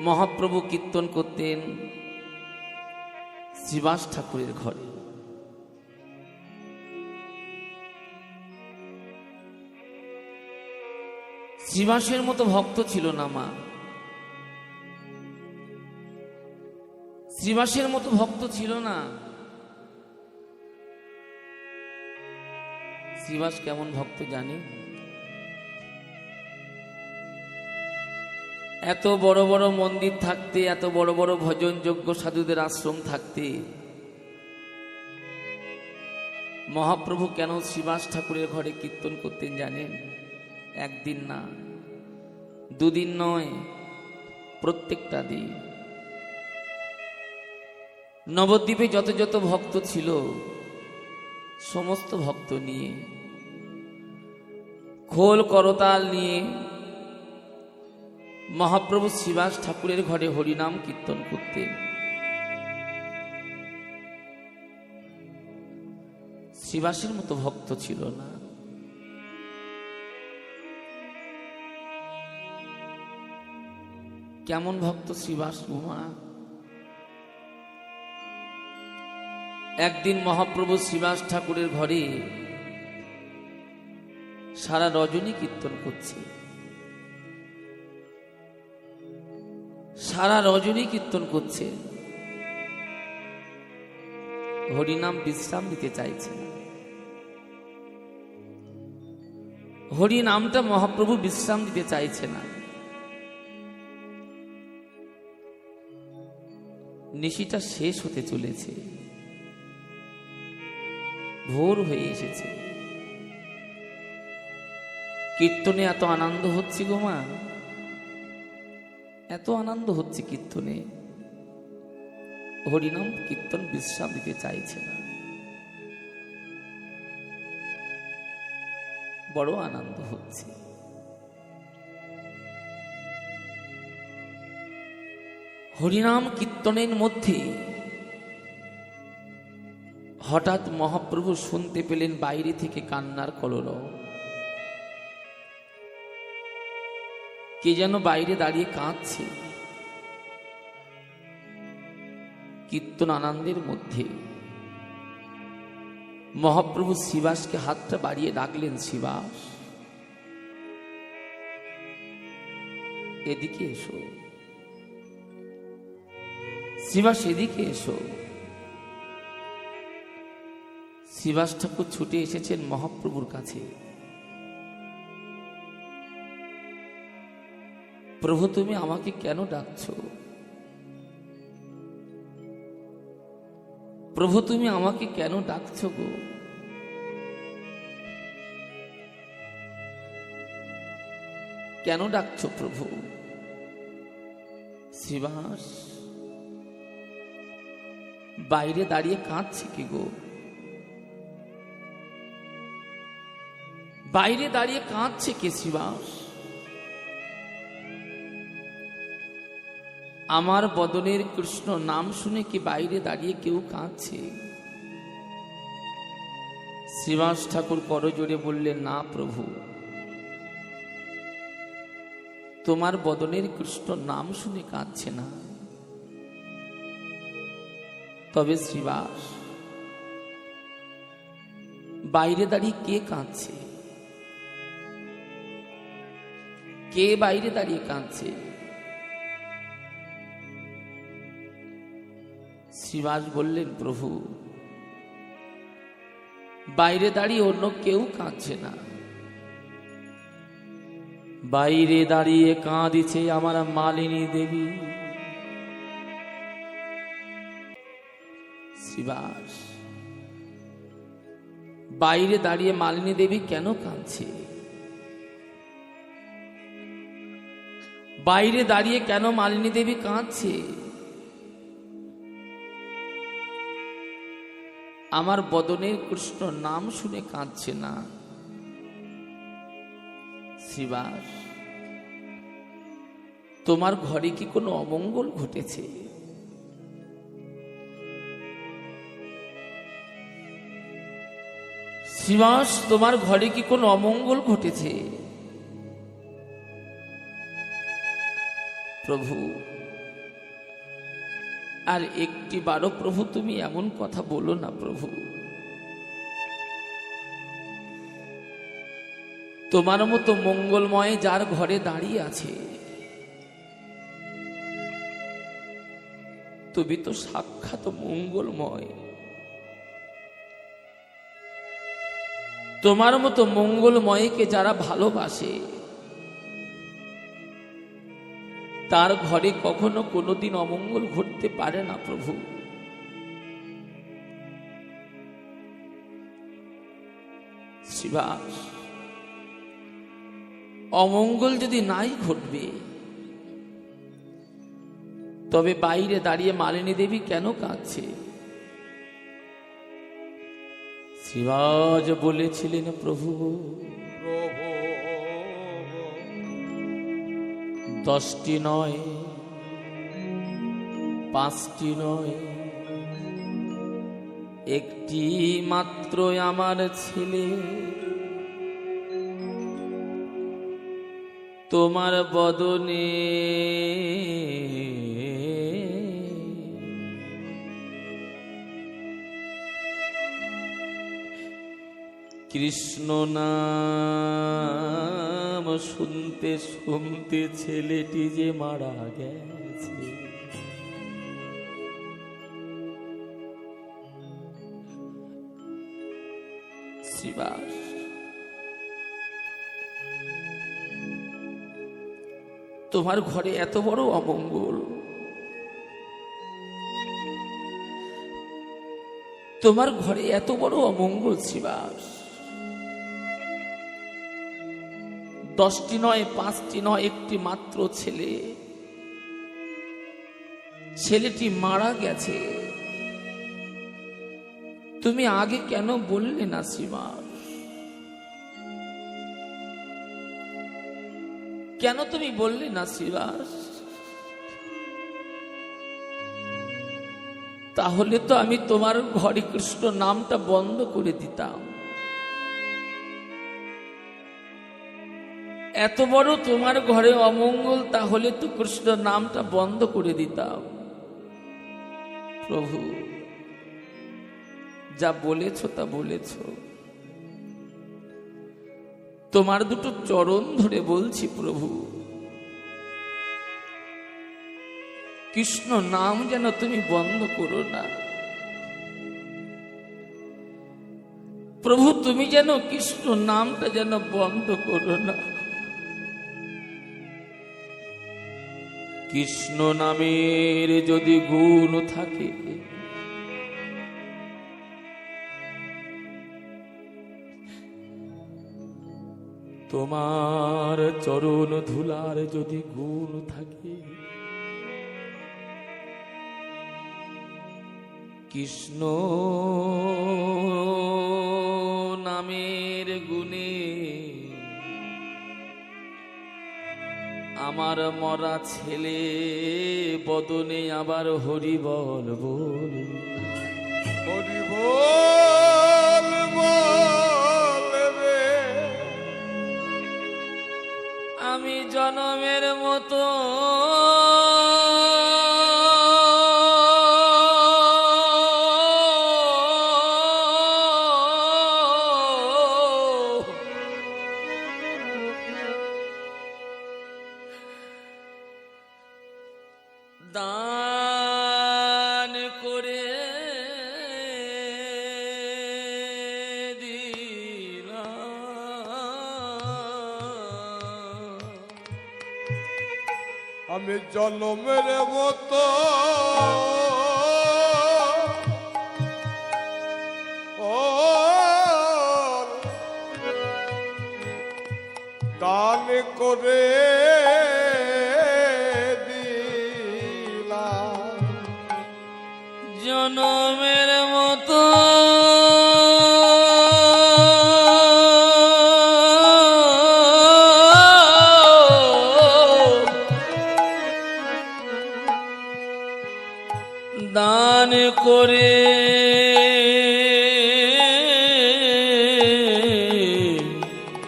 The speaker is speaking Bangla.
মহাপ্রভু কীর্তন করতেন শ্রীবাস ঠাকুরের ঘরে। শ্রীবাসের মতো ভক্ত ছিল না মা। শ্রীবাসের মতো ভক্ত ছিল না। শ্রীবাস কেমন ভক্ত জানি এত বড় বড় মন্দির থাকতে, এত বড় বড় ভজনযোগ্য সাধুদের আশ্রম থাকতে, মহাপ্রভু কেন শ্রীবাস ঠাকুরের ঘরে কীর্তন করতেন জানেন? একদিন না, দুদিন নয়, প্রত্যেকটা দিন। নবদ্বীপে যত যত ভক্ত ছিল, সমস্ত ভক্ত নিয়ে, খোল করতাল নিয়ে মহাপ্রভু শ্রীবাস ঠাকুরের ঘরে হরিনাম কীর্তন করতেন। শ্রীবাসের মতো ভক্ত ছিল না। কেমন ভক্ত শ্রীবাস উমা? একদিন মহাপ্রভু শ্রীবাস ঠাকুরের ঘরে সারা রজনী কীর্তন করছে। সারা রজনী কীর্তন করছে। হরিনাম বিশ্রাম দিতে চাইছে। হরি নামটা মহাপ্রভু বিশ্রাম দিতে চাইছে না। নিশিটা শেষ হতে চলেছে। ভোর হয়ে এসেছে। কীর্তনে এত আনন্দ হচ্ছে গো মা। এত আনন্দ হচ্ছে কীর্তনে। হরিনাম কীর্তন বিশ্রাম দিতে চাইছে না। বড় আনন্দ হচ্ছে। হরিনাম কীর্তনের মধ্যে হঠাৎ মহাপ্রভু শুনতে পেলেন বাইরে থেকে কান্নার কলরব। কে যেন বাইরে দাঁড়িয়ে কাঁদছে। কীর্তন আনন্দের মধ্যে মহাপ্রভু শিবাসকে হাতটা বাড়িয়ে ডাকলেন, শিবাস, এদিকে এসো। শিবাস, এদিকে এসো। শিবাস ঠাকুর ছুটে এসেছেন মহাপ্রভুর কাছে। প্রভু, তুমি আমাকে কেন ডাকছো? প্রভু, তুমি আমাকে কেন ডাকছো গো? কেন ডাকছো প্রভু? শিবাস বাইরে দাঁড়িয়ে কাঁদছে কি গো? বাইরে দাঁড়িয়ে কাঁদছে কে শিবাস আমার বদনের কৃষ্ণ নাম শুনে কি বাইরে দাঁড়িয়ে কেউ কাঁদছে? শ্রীবাস ঠাকুর করজোরে বললেন, না প্রভু। তোমার বদনের কৃষ্ণ নাম শুনে কাঁদছে না। তবে শ্রীবাস, বাইরে দাঁড়িয়ে কে কাঁদছে? কে বাইরে দাঁড়িয়ে কাঁদছে? শ্রীবাস বললেন, প্রভু, বাইরে দাঁড়িয়ে অন্য কেউ কাঁদছে না। বাইরে দাঁড়িয়ে কাঁদিছে আমার মালিনী দেবী। শ্রীবাস, বাইরে দাঁড়িয়ে মালিনী দেবী কেন কাঁদছে? বাইরে দাঁড়িয়ে কেন মালিনী দেবী কাঁদছে? আমার বদনের কৃষ্ণ নাম শুনে কাঁদছে না। শিবাস, তোমার ঘরে কি কোনো অমঙ্গল ঘটেছে? শিবাস, তোমার ঘরে কি কোনো অমঙ্গল ঘটেছে? প্রভু আর একটি বারো প্রভু, তুমি এমন কথা বলো না প্রভু। তোমার মতো মঙ্গলময় যার ঘরে দাঁড়িয়ে আছে, তুমি তো সাক্ষাৎ মঙ্গলময়। তোমার মতো মঙ্গলময়কে যারা ভালোবাসে তার ঘরে কখনো কোনোদিন অমঙ্গল ঘটতে পারে না, প্রভু। শিবাস, অমঙ্গল যদি নাই ঘটবে, তবে বাইরে দাঁড়িয়ে মালিনী দেবী কেন কাঁদছে? শিবাজ বলেছিলেন, প্রভু প্রভু দশটি নয় পাঁচটি নয় একটি মাত্র আমার ছেলে। তোমার বদনে কৃষ্ণ নাম শুনতে শুনতে ছেলেটি যে মারা গেছে। শিবাস তোমার ঘরে এত বড় অমঙ্গল। তোমার ঘরে এত বড় অমঙ্গল শিবাস দশটি নয়, পাঁচটি নয়, একটি মাত্র ছেলে। ছেলেটি মারা গেছে। তুমি আগে কেন বললে না শ্রীমান কেন তুমি বললে না শ্রীবাস তাহলে তো আমি তোমার ঘরে কৃষ্ণ নামটা বন্ধ করে দিতাম। এত বড় তোমার ঘরে অমঙ্গল, তাহলে তো কৃষ্ণ নামটা বন্ধ করে দিতাম। প্রভু, যা বলেছ তা বলেছ। তোমার দুটো চরণ ধরে বলছি প্রভু, কৃষ্ণ নাম যেন তুমি বন্ধ করো না। প্রভু, তুমি যেন কৃষ্ণ নামটা যেন বন্ধ করো না। কৃষ্ণ নামের যদি গুণ থাকে তোমার চরণ ধুলার যদি গুণ থাকে কৃষ্ণ আমার মরা ছেলে বদনে আবার হরি বল। বল হরি বল আমি জনমের মতো দান করে দিলাম। আমি জলমের মতো। দান করে